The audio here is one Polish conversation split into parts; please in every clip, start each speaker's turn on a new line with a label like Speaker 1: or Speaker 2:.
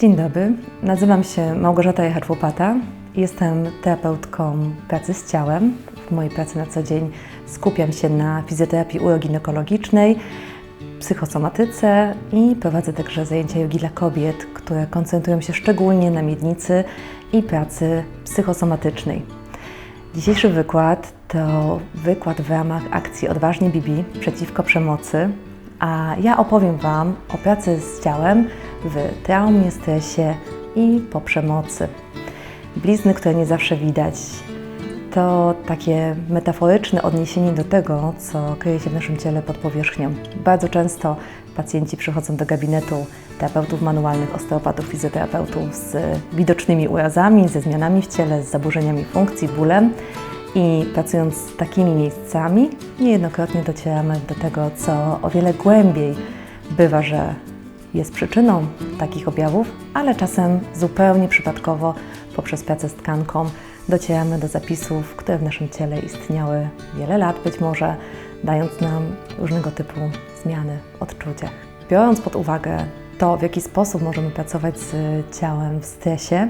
Speaker 1: Dzień dobry, nazywam się Małgorzata Jachar-Łopata. Jestem terapeutką pracy z ciałem. W mojej pracy na co dzień skupiam się na fizjoterapii uroginekologicznej, psychosomatyce i prowadzę także zajęcia jogi dla kobiet, które koncentrują się szczególnie na miednicy i pracy psychosomatycznej. Dzisiejszy wykład to wykład w ramach akcji Odważnie Bibi przeciwko przemocy, a ja opowiem Wam o pracy z ciałem w traumie, stresie i po przemocy. Blizny, które nie zawsze widać, to takie metaforyczne odniesienie do tego, co kryje się w naszym ciele pod powierzchnią. Bardzo często pacjenci przychodzą do gabinetu terapeutów manualnych, osteopatów, fizjoterapeutów z widocznymi urazami, ze zmianami w ciele, z zaburzeniami funkcji, bólem. I pracując z takimi miejscami, niejednokrotnie docieramy do tego, co o wiele głębiej bywa, że jest przyczyną takich objawów, ale czasem zupełnie przypadkowo poprzez pracę z tkanką docieramy do zapisów, które w naszym ciele istniały wiele lat, być może dając nam różnego typu zmiany w odczuciach. Biorąc pod uwagę to, w jaki sposób możemy pracować z ciałem w stresie,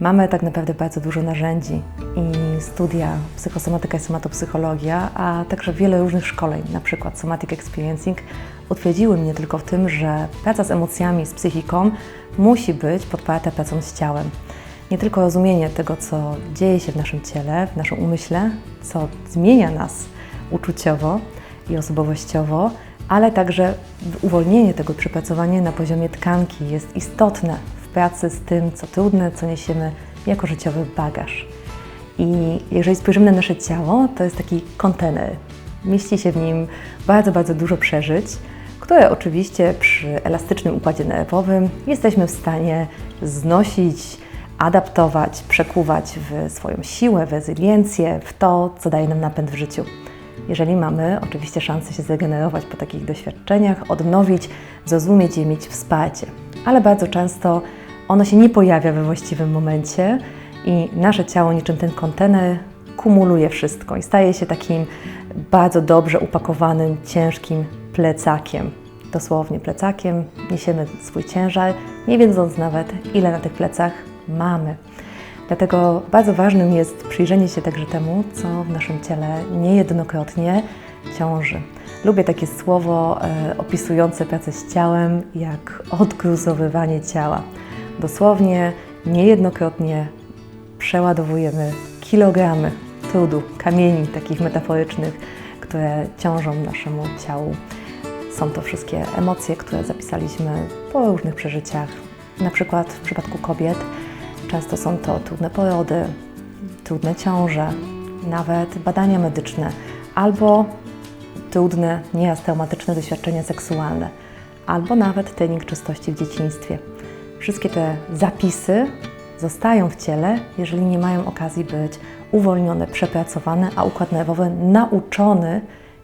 Speaker 1: mamy tak naprawdę bardzo dużo narzędzi i studia psychosomatyka i somatopsychologia, a także wiele różnych szkoleń, na przykład Somatic Experiencing, utwierdziły mnie tylko w tym, że praca z emocjami, z psychiką musi być podparta pracą z ciałem. Nie tylko rozumienie tego, co dzieje się w naszym ciele, w naszym umyśle, co zmienia nas uczuciowo i osobowościowo, ale także uwolnienie tego przepracowania na poziomie tkanki jest istotne w pracy z tym, co trudne, co niesiemy jako życiowy bagaż. I jeżeli spojrzymy na nasze ciało, to jest taki kontener. Mieści się w nim bardzo, bardzo dużo przeżyć, które oczywiście przy elastycznym układzie nerwowym jesteśmy w stanie znosić, adaptować, przekuwać w swoją siłę, w rezyliencję, w to, co daje nam napęd w życiu. Jeżeli mamy oczywiście szansę się zregenerować po takich doświadczeniach, odnowić, zrozumieć je, mieć wsparcie. Ale bardzo często ono się nie pojawia we właściwym momencie i nasze ciało, niczym ten kontener, kumuluje wszystko i staje się takim bardzo dobrze upakowanym, ciężkim plecakiem. Dosłownie plecakiem niesiemy swój ciężar, nie wiedząc nawet, ile na tych plecach mamy. Dlatego bardzo ważnym jest przyjrzenie się także temu, co w naszym ciele niejednokrotnie ciąży. Lubię takie słowo e, opisujące pracę z ciałem, jak odgruzowywanie ciała. Dosłownie niejednokrotnie przeładowujemy kilogramy trudu, kamieni takich metaforycznych, które ciążą naszemu ciału. Są to wszystkie emocje, które zapisaliśmy po różnych przeżyciach. Na przykład w przypadku kobiet często są to trudne porody, trudne ciąże, nawet badania medyczne albo trudne, nieraz traumatyczne doświadczenia seksualne, albo nawet trening czystości w dzieciństwie. Wszystkie te zapisy zostają w ciele, jeżeli nie mają okazji być uwolnione, przepracowane, a układ nerwowy nauczony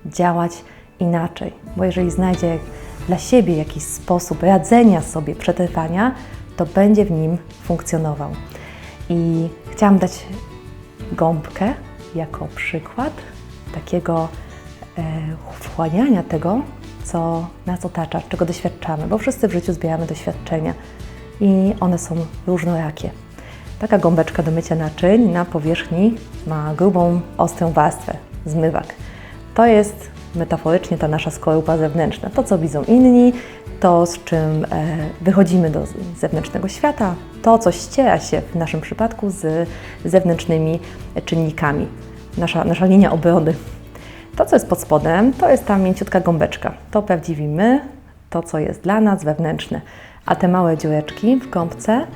Speaker 1: działać inaczej. Bo jeżeli znajdzie dla siebie jakiś sposób radzenia sobie, przetrwania, to będzie w nim funkcjonował. I chciałam dać gąbkę jako przykład takiego e, wchłaniania tego, co nas otacza, czego doświadczamy, bo wszyscy w życiu zbieramy doświadczenia i one są różnorakie. Taka gąbeczka do mycia naczyń na powierzchni ma grubą, ostrą warstwę, zmywak. To jest metaforycznie ta nasza skorupa zewnętrzna. To, co widzą inni, to, z czym e, wychodzimy do zewnętrznego świata, to, co ściera się w naszym przypadku z zewnętrznymi czynnikami. Nasza, nasza linia obrony. To, co jest pod spodem, to jest ta mięciutka gąbeczka. To prawdziwi my, to, co jest dla nas wewnętrzne. A te małe dziureczki w gąbce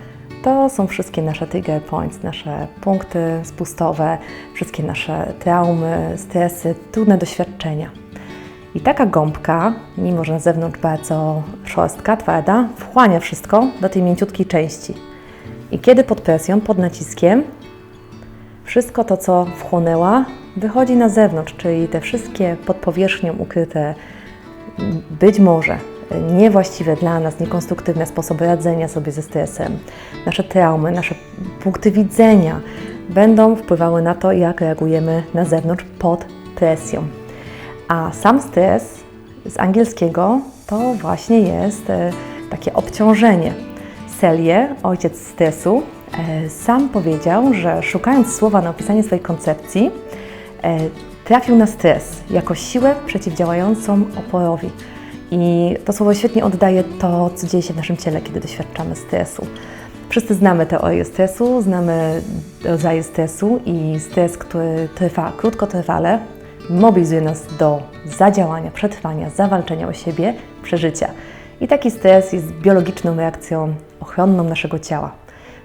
Speaker 1: to są wszystkie nasze trigger points, nasze punkty spustowe, wszystkie nasze traumy, stresy, trudne doświadczenia. I taka gąbka, mimo że na zewnątrz bardzo szorstka, twarda, wchłania wszystko do tej mięciutkiej części. I kiedy pod presją, pod naciskiem, wszystko to, co wchłonęła, wychodzi na zewnątrz, czyli te wszystkie pod powierzchnią ukryte, być może niewłaściwe dla nas, niekonstruktywne sposoby radzenia sobie ze stresem, nasze traumy, nasze punkty widzenia będą wpływały na to, jak reagujemy na zewnątrz pod presją. A sam stres z angielskiego to właśnie jest e, takie obciążenie. Selye, ojciec stresu, e, sam powiedział, że szukając słowa na opisanie swojej koncepcji, e, trafił na stres jako siłę przeciwdziałającą oporowi. I to słowo świetnie oddaje to, co dzieje się w naszym ciele, kiedy doświadczamy stresu. Wszyscy znamy teorię stresu, znamy rodzaje stresu i stres, który trwa krótkotrwale, mobilizuje nas do zadziałania, przetrwania, zawalczenia o siebie, przeżycia. I taki stres jest biologiczną reakcją ochronną naszego ciała.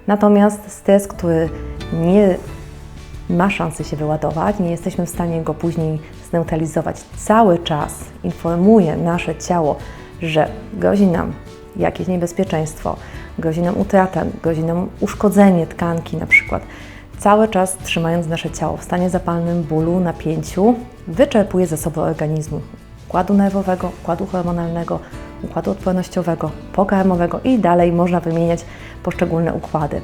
Speaker 1: Natomiast stres, który nie ma szansy się wyładować, nie jesteśmy w stanie go później zneutralizować, cały czas informuje nasze ciało, że grozi nam jakieś niebezpieczeństwo, grozi nam utrata, grozi nam uszkodzenie tkanki na przykład. Cały czas trzymając nasze ciało w stanie zapalnym, bólu, napięciu, wyczerpuje zasoby organizmu, układu nerwowego, układu hormonalnego, układu odpornościowego, pokarmowego i dalej można wymieniać poszczególne układy.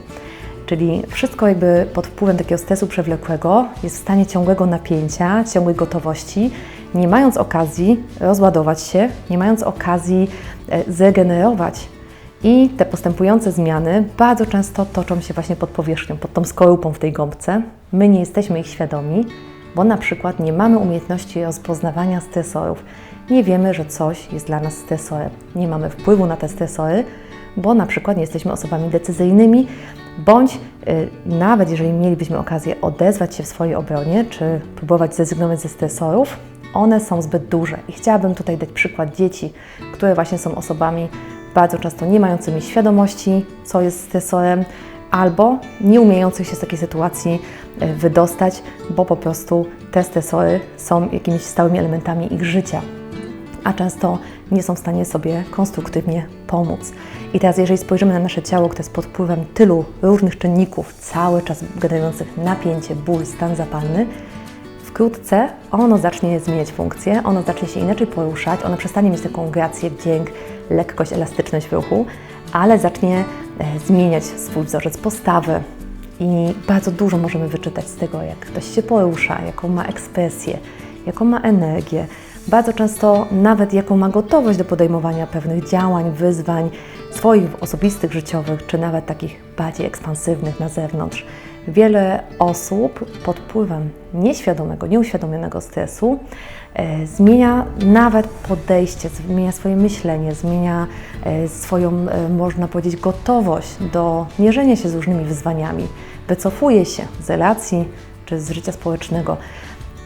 Speaker 1: Czyli wszystko jakby pod wpływem takiego stresu przewlekłego jest w stanie ciągłego napięcia, ciągłej gotowości, nie mając okazji rozładować się, nie mając okazji e, zregenerować. I te postępujące zmiany bardzo często toczą się właśnie pod powierzchnią, pod tą skorupą w tej gąbce. My nie jesteśmy ich świadomi, bo na przykład nie mamy umiejętności rozpoznawania stresorów. Nie wiemy, że coś jest dla nas stresorem. Nie mamy wpływu na te stresory, bo na przykład nie jesteśmy osobami decyzyjnymi, bądź y, nawet jeżeli mielibyśmy okazję odezwać się w swojej obronie, czy próbować zrezygnować ze stresorów, one są zbyt duże. I chciałabym tutaj dać przykład dzieci, które właśnie są osobami bardzo często nie mającymi świadomości, co jest stresorem, albo nie umiejących się z takiej sytuacji y, wydostać, bo po prostu te stresory są jakimiś stałymi elementami ich życia, a często nie są w stanie sobie konstruktywnie pomóc. I teraz, jeżeli spojrzymy na nasze ciało, które jest pod wpływem tylu różnych czynników, cały czas generujących napięcie, ból, stan zapalny, wkrótce ono zacznie zmieniać funkcję, ono zacznie się inaczej poruszać, ono przestanie mieć taką grację, wdzięk, lekkość, elastyczność w ruchu, ale zacznie e, zmieniać swój wzorzec postawy. I bardzo dużo możemy wyczytać z tego, jak ktoś się porusza, jaką ma ekspresję, jaką ma energię, bardzo często nawet jaką ma gotowość do podejmowania pewnych działań, wyzwań swoich osobistych, życiowych, czy nawet takich bardziej ekspansywnych na zewnątrz. Wiele osób pod wpływem nieświadomego, nieuświadomionego stresu e, zmienia nawet podejście, zmienia swoje myślenie, zmienia e, swoją, e, można powiedzieć, gotowość do mierzenia się z różnymi wyzwaniami, wycofuje się z relacji czy z życia społecznego.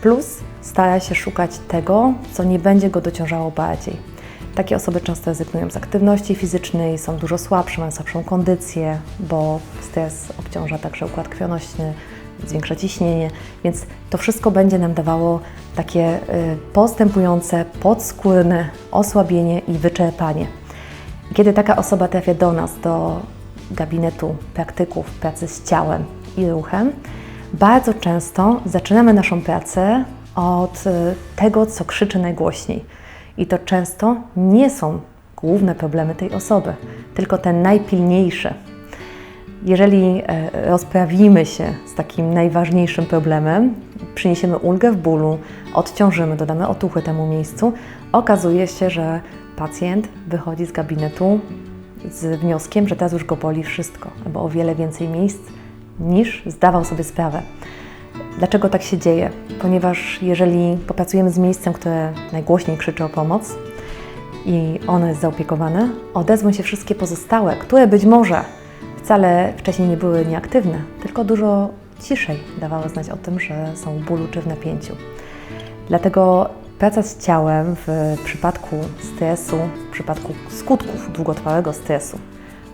Speaker 1: Plus stara się szukać tego, co nie będzie go dociążało bardziej. Takie osoby często rezygnują z aktywności fizycznej, są dużo słabsze, mają słabszą kondycję, bo stres obciąża także układ krwionośny, zwiększa ciśnienie, więc to wszystko będzie nam dawało takie y, postępujące, podskórne osłabienie i wyczerpanie. Kiedy taka osoba trafia do nas, do gabinetu praktyków pracy z ciałem i ruchem, bardzo często zaczynamy naszą pracę od y, tego, co krzyczy najgłośniej. I to często nie są główne problemy tej osoby, tylko te najpilniejsze. Jeżeli e, rozprawimy się z takim najważniejszym problemem, przyniesiemy ulgę w bólu, odciążymy, dodamy otuchy temu miejscu, okazuje się, że pacjent wychodzi z gabinetu z wnioskiem, że teraz już go boli wszystko, albo o wiele więcej miejsc niż zdawał sobie sprawę. Dlaczego tak się dzieje? Ponieważ jeżeli popracujemy z miejscem, które najgłośniej krzyczy o pomoc i ono jest zaopiekowane, odezwą się wszystkie pozostałe, które być może wcale wcześniej nie były nieaktywne, tylko dużo ciszej dawały znać o tym, że są w bólu czy w napięciu. Dlatego praca z ciałem w przypadku stresu, w przypadku skutków długotrwałego stresu,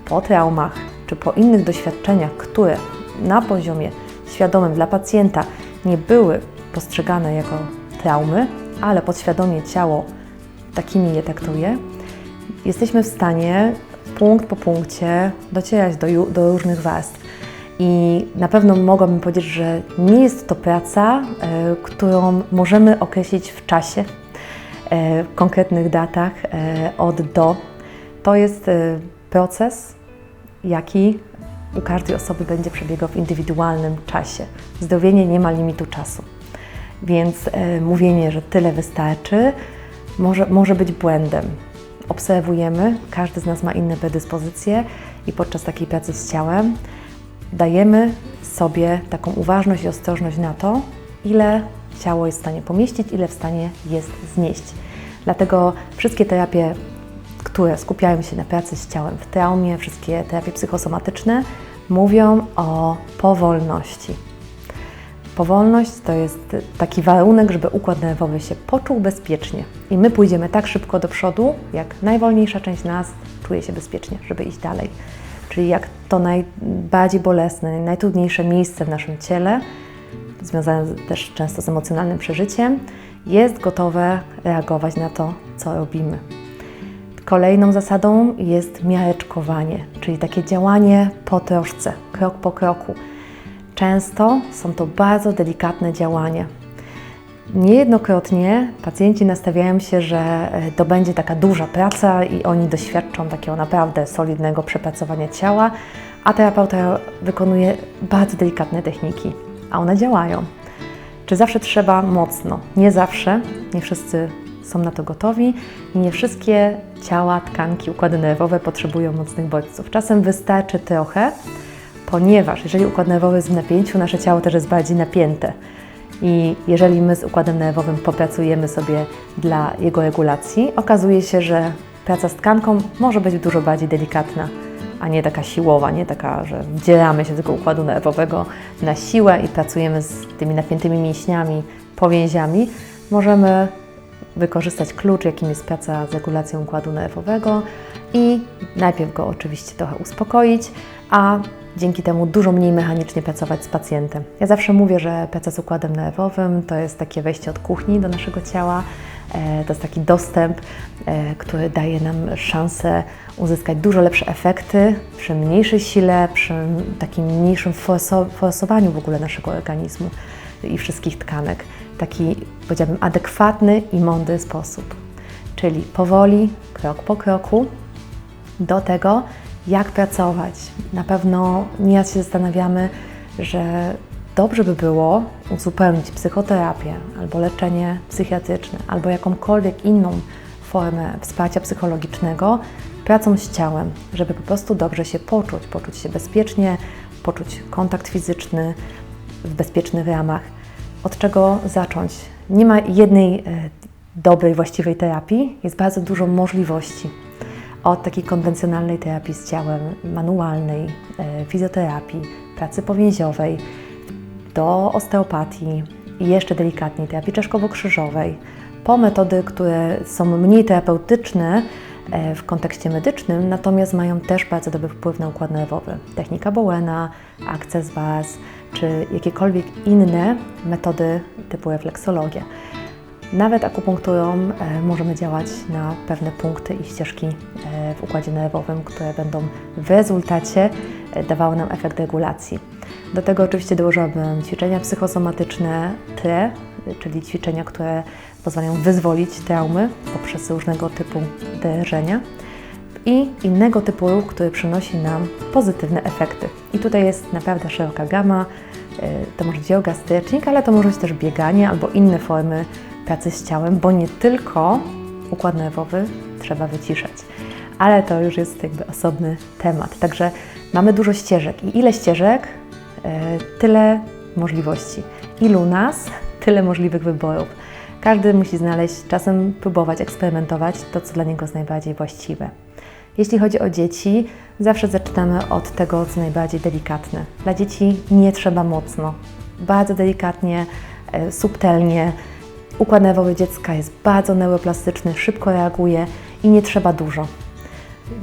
Speaker 1: po traumach czy po innych doświadczeniach, które na poziomie świadomym dla pacjenta nie były postrzegane jako traumy, ale podświadomie ciało takimi je traktuje, jesteśmy w stanie punkt po punkcie docierać do, do różnych warstw. I na pewno mogłabym powiedzieć, że nie jest to praca, y, którą możemy określić w czasie, y, w konkretnych datach, y, od do. To jest proces, jaki u każdej osoby będzie przebiegał w indywidualnym czasie. Zdrowienie nie ma limitu czasu. Więc e, mówienie, że tyle wystarczy, może, może być błędem. Obserwujemy, każdy z nas ma inne predyspozycje i podczas takiej pracy z ciałem dajemy sobie taką uważność i ostrożność na to, ile ciało jest w stanie pomieścić, ile w stanie jest znieść. Dlatego wszystkie terapie, które skupiają się na pracy z ciałem w traumie, wszystkie terapie psychosomatyczne mówią o powolności. Powolność to jest taki warunek, żeby układ nerwowy się poczuł bezpiecznie. I my pójdziemy tak szybko do przodu, jak najwolniejsza część nas czuje się bezpiecznie, żeby iść dalej. Czyli jak to najbardziej bolesne, najtrudniejsze miejsce w naszym ciele, związane też często z emocjonalnym przeżyciem, jest gotowe reagować na to, co robimy. Kolejną zasadą jest miareczkowanie, czyli takie działanie po troszce, krok po kroku. Często są to bardzo delikatne działania. Niejednokrotnie pacjenci nastawiają się, że e, to będzie taka duża praca i oni doświadczą takiego naprawdę solidnego przepracowania ciała, a terapeuta wykonuje bardzo delikatne techniki, a one działają. Czy zawsze trzeba mocno? Nie zawsze, nie wszyscy są na to gotowi i nie wszystkie ciała, tkanki, układy nerwowe potrzebują mocnych bodźców. Czasem wystarczy trochę, ponieważ jeżeli układ nerwowy jest w napięciu, nasze ciało też jest bardziej napięte. I jeżeli my z układem nerwowym popracujemy sobie dla jego regulacji, okazuje się, że praca z tkanką może być dużo bardziej delikatna, a nie taka siłowa, nie taka, że wdzieramy się tego układu nerwowego na siłę i pracujemy z tymi napiętymi mięśniami, powięziami. Możemy wykorzystać klucz, jakim jest praca z regulacją układu nerwowego i najpierw go oczywiście trochę uspokoić, a dzięki temu dużo mniej mechanicznie pracować z pacjentem. Ja zawsze mówię, że praca z układem nerwowym to jest takie wejście od kuchni do naszego ciała, e, to jest taki dostęp, e, który daje nam szansę uzyskać dużo lepsze efekty przy mniejszej sile, przy takim mniejszym forsowaniu w ogóle naszego organizmu i wszystkich tkanek. Taki, powiedziałabym, adekwatny i mądry sposób. Czyli powoli, krok po kroku, do tego, jak pracować. Na pewno nieraz się zastanawiamy, że dobrze by było uzupełnić psychoterapię albo leczenie psychiatryczne, albo jakąkolwiek inną formę wsparcia psychologicznego pracą z ciałem, żeby po prostu dobrze się poczuć, poczuć się bezpiecznie, poczuć kontakt fizyczny w bezpiecznych ramach. Od czego zacząć? Nie ma jednej e, dobrej, właściwej terapii, jest bardzo dużo możliwości od takiej konwencjonalnej terapii z ciałem, manualnej, e, fizjoterapii, pracy powięziowej, do osteopatii i jeszcze delikatniej terapii czaszkowo-krzyżowej, po metody, które są mniej terapeutyczne e, w kontekście medycznym, natomiast mają też bardzo dobry wpływ na układ nerwowy. Technika Bowena, Access Vars, czy jakiekolwiek inne metody typu refleksologia. Nawet akupunkturą e, możemy działać na pewne punkty i ścieżki e, w układzie nerwowym, które będą w rezultacie e, dawały nam efekt regulacji. Do tego oczywiście dołożyłabym ćwiczenia psychosomatyczne TRE, czyli ćwiczenia, które pozwalają wyzwolić traumy poprzez różnego typu drżenia i innego typu ruch, który przynosi nam pozytywne efekty. I tutaj jest naprawdę szeroka gama. To może być yoga, stretching, ale to może być też bieganie albo inne formy pracy z ciałem, bo nie tylko układ nerwowy trzeba wyciszać, ale to już jest jakby osobny temat. Także mamy dużo ścieżek i ile ścieżek, e, tyle możliwości. Ilu nas, tyle możliwych wyborów. Każdy musi znaleźć, czasem próbować, eksperymentować to, co dla niego jest najbardziej właściwe. Jeśli chodzi o dzieci, zawsze zaczynamy od tego, co najbardziej delikatne. Dla dzieci nie trzeba mocno, bardzo delikatnie, e, subtelnie, Układ nerwowy dziecka jest bardzo neuroplastyczny, szybko reaguje i nie trzeba dużo.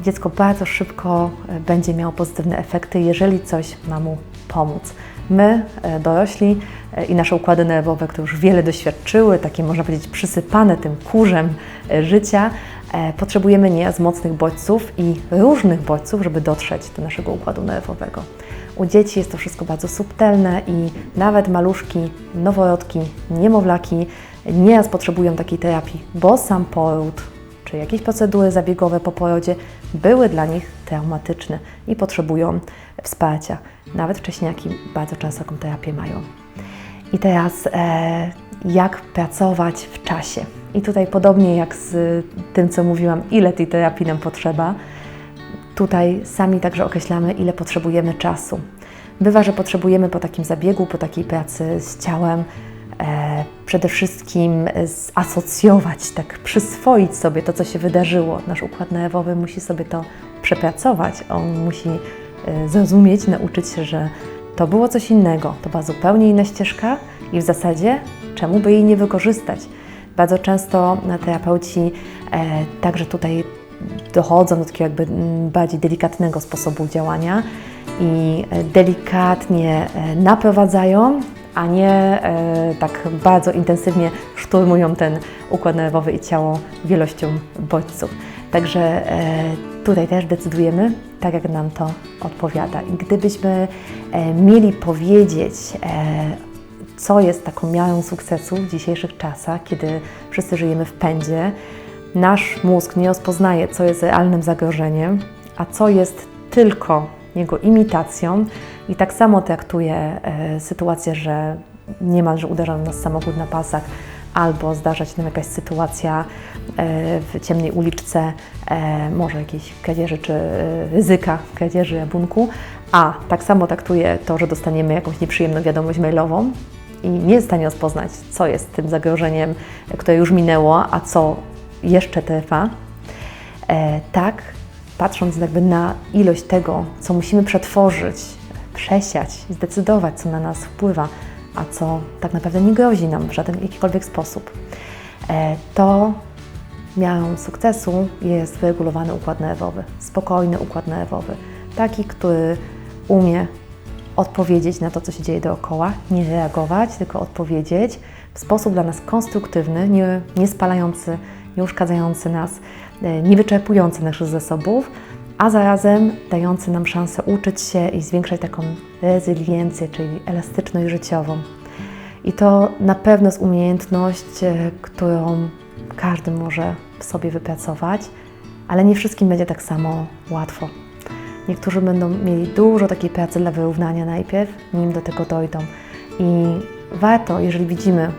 Speaker 1: Dziecko bardzo szybko e, będzie miało pozytywne efekty, jeżeli coś ma mu pomóc. My, e, dorośli i nasze układy nerwowe, które już wiele doświadczyły, takie można powiedzieć przysypane tym kurzem życia, potrzebujemy nieraz mocnych bodźców i różnych bodźców, żeby dotrzeć do naszego układu nerwowego. U dzieci jest to wszystko bardzo subtelne i nawet maluszki, noworodki, niemowlaki nieraz potrzebują takiej terapii, bo sam poród czy jakieś procedury zabiegowe po porodzie były dla nich traumatyczne i potrzebują wsparcia. Nawet wcześniaki bardzo często taką terapię mają. I teraz e, jak pracować w czasie? I tutaj podobnie jak z tym, co mówiłam, ile tej terapii nam potrzeba, tutaj sami także określamy, ile potrzebujemy czasu. Bywa, że potrzebujemy po takim zabiegu, po takiej pracy z ciałem, e, przede wszystkim zasocjować, tak przyswoić sobie to, co się wydarzyło. Nasz układ nerwowy musi sobie to przepracować, on musi e, zrozumieć, nauczyć się, że to było coś innego, to była zupełnie inna ścieżka i w zasadzie czemu by jej nie wykorzystać. Bardzo często terapeuci e, także tutaj dochodzą do takiego jakby mm, bardziej delikatnego sposobu działania i e, delikatnie e, naprowadzają, a nie tak bardzo intensywnie szturmują ten układ nerwowy i ciało wielością bodźców. Także tutaj też decydujemy tak, jak nam to odpowiada. I gdybyśmy mieli powiedzieć, co jest taką miarą sukcesu w dzisiejszych czasach, kiedy wszyscy żyjemy w pędzie, nasz mózg nie rozpoznaje, co jest realnym zagrożeniem, a co jest tylko jego imitacją. I tak samo traktuje e, sytuację, że niemalże uderza nas samochód na pasach albo zdarza się nam jakaś sytuacja e, w ciemnej uliczce, e, może jakiejś kradzieży czy ryzyka kradzieży jabłonku, a tak samo traktuje to, że dostaniemy jakąś nieprzyjemną wiadomość mailową i nie jest w stanie rozpoznać, co jest tym zagrożeniem, które już minęło, a co jeszcze trwa. Tak, patrząc jakby na ilość tego, co musimy przetworzyć, przesiać, zdecydować, co na nas wpływa, a co tak naprawdę nie grozi nam w żaden jakikolwiek sposób, e, to miarą sukcesu jest wyregulowany układ nerwowy, spokojny układ nerwowy, taki, który umie odpowiedzieć na to, co się dzieje dookoła, nie reagować, tylko odpowiedzieć w sposób dla nas konstruktywny, nie, nie spalający, nie uszkadzający nas, E, niewyczerpujący naszych zasobów, a zarazem dający nam szansę uczyć się i zwiększać taką rezyliencję, czyli elastyczność życiową. I to na pewno jest umiejętność, e, którą każdy może w sobie wypracować, ale nie wszystkim będzie tak samo łatwo. Niektórzy będą mieli dużo takiej pracy dla wyrównania najpierw, nim do tego dojdą. I warto, jeżeli widzimy,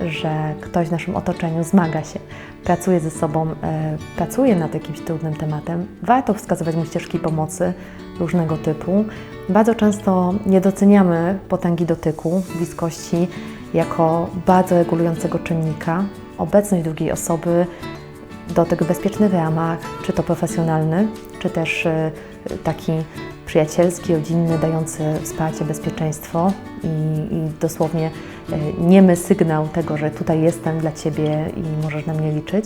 Speaker 1: że ktoś w naszym otoczeniu zmaga się, pracuje ze sobą, e, pracuje nad jakimś trudnym tematem, warto wskazywać mu ścieżki pomocy różnego typu. Bardzo często nie doceniamy potęgi dotyku, bliskości jako bardzo regulującego czynnika. Obecność drugiej osoby, dotyk w bezpiecznych ramach, czy to profesjonalny, czy też e, taki przyjacielski, rodzinny, dający wsparcie, bezpieczeństwo i, i dosłownie e, niemy sygnał tego, że tutaj jestem dla Ciebie i możesz na mnie liczyć,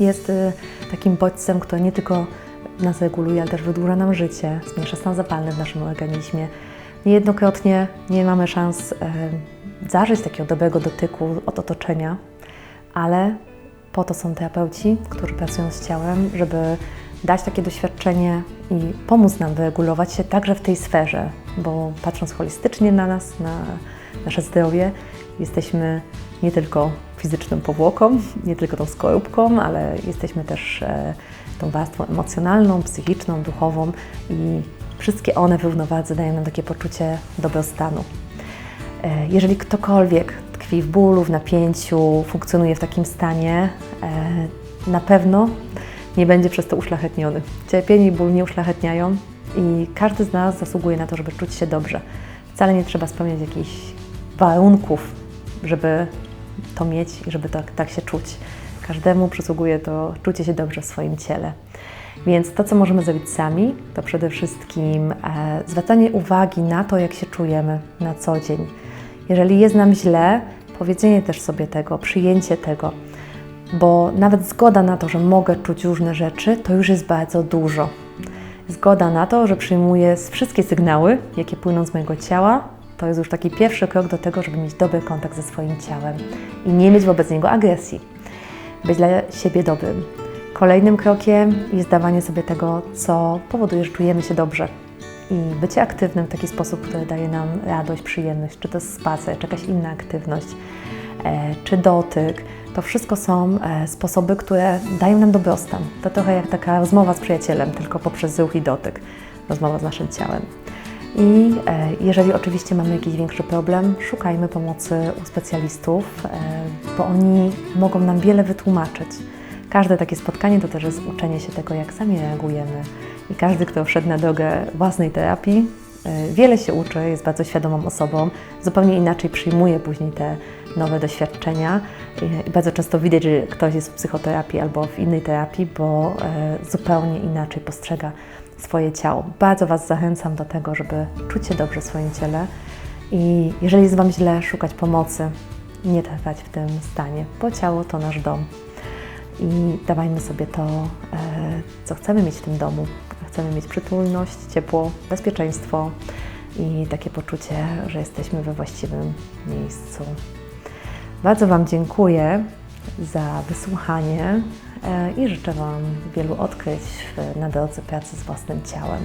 Speaker 1: jest e, takim bodźcem, który nie tylko nas reguluje, ale też wydłuża nam życie, zmniejsza stan zapalny w naszym organizmie. Niejednokrotnie nie mamy szans zażyć takiego dobrego dotyku od otoczenia, ale po to są terapeuci, którzy pracują z ciałem, żeby dać takie doświadczenie i pomóc nam wyregulować się także w tej sferze, bo patrząc holistycznie na nas, na nasze zdrowie, jesteśmy nie tylko fizyczną powłoką, nie tylko tą skorupką, ale jesteśmy też e, tą warstwą emocjonalną, psychiczną, duchową i wszystkie one w równowadze dają nam takie poczucie dobrostanu. E, jeżeli ktokolwiek tkwi w bólu, w napięciu, funkcjonuje w takim stanie, e, na pewno nie będzie przez to uszlachetniony. Cierpienie i ból nie uszlachetniają i każdy z nas zasługuje na to, żeby czuć się dobrze. Wcale nie trzeba spełniać jakichś warunków, żeby to mieć i żeby tak, tak się czuć. Każdemu przysługuje to czucie się dobrze w swoim ciele. Więc to, co możemy zrobić sami, to przede wszystkim e, zwracanie uwagi na to, jak się czujemy na co dzień. Jeżeli jest nam źle, powiedzenie też sobie tego, przyjęcie tego, bo nawet zgoda na to, że mogę czuć różne rzeczy, to już jest bardzo dużo. Zgoda na to, że przyjmuję wszystkie sygnały, jakie płyną z mojego ciała, to jest już taki pierwszy krok do tego, żeby mieć dobry kontakt ze swoim ciałem i nie mieć wobec niego agresji. Być dla siebie dobrym. Kolejnym krokiem jest dawanie sobie tego, co powoduje, że czujemy się dobrze. I bycie aktywnym w taki sposób, który daje nam radość, przyjemność, czy to jest spacer, czy jakaś inna aktywność, e, czy dotyk, to wszystko są e, sposoby, które dają nam dobrostan. To trochę jak taka rozmowa z przyjacielem, tylko poprzez ruch i dotyk, rozmowa z naszym ciałem. I e, jeżeli oczywiście mamy jakiś większy problem, szukajmy pomocy u specjalistów, bo oni mogą nam wiele wytłumaczyć. Każde takie spotkanie to też jest uczenie się tego, jak sami reagujemy. I każdy, kto wszedł na drogę własnej terapii, y, wiele się uczy, jest bardzo świadomą osobą, zupełnie inaczej przyjmuje później te nowe doświadczenia. I- I bardzo często widać, że ktoś jest w psychoterapii albo w innej terapii, bo y, zupełnie inaczej postrzega swoje ciało. Bardzo Was zachęcam do tego, żeby czuć się dobrze w swoim ciele i jeżeli jest Wam źle, szukać pomocy, nie trwać w tym stanie, bo ciało to nasz dom. I dawajmy sobie to, e, co chcemy mieć w tym domu. Chcemy mieć przytulność, ciepło, bezpieczeństwo i takie poczucie, że jesteśmy we właściwym miejscu. Bardzo Wam dziękuję za wysłuchanie e, i życzę Wam wielu odkryć na drodze pracy z własnym ciałem.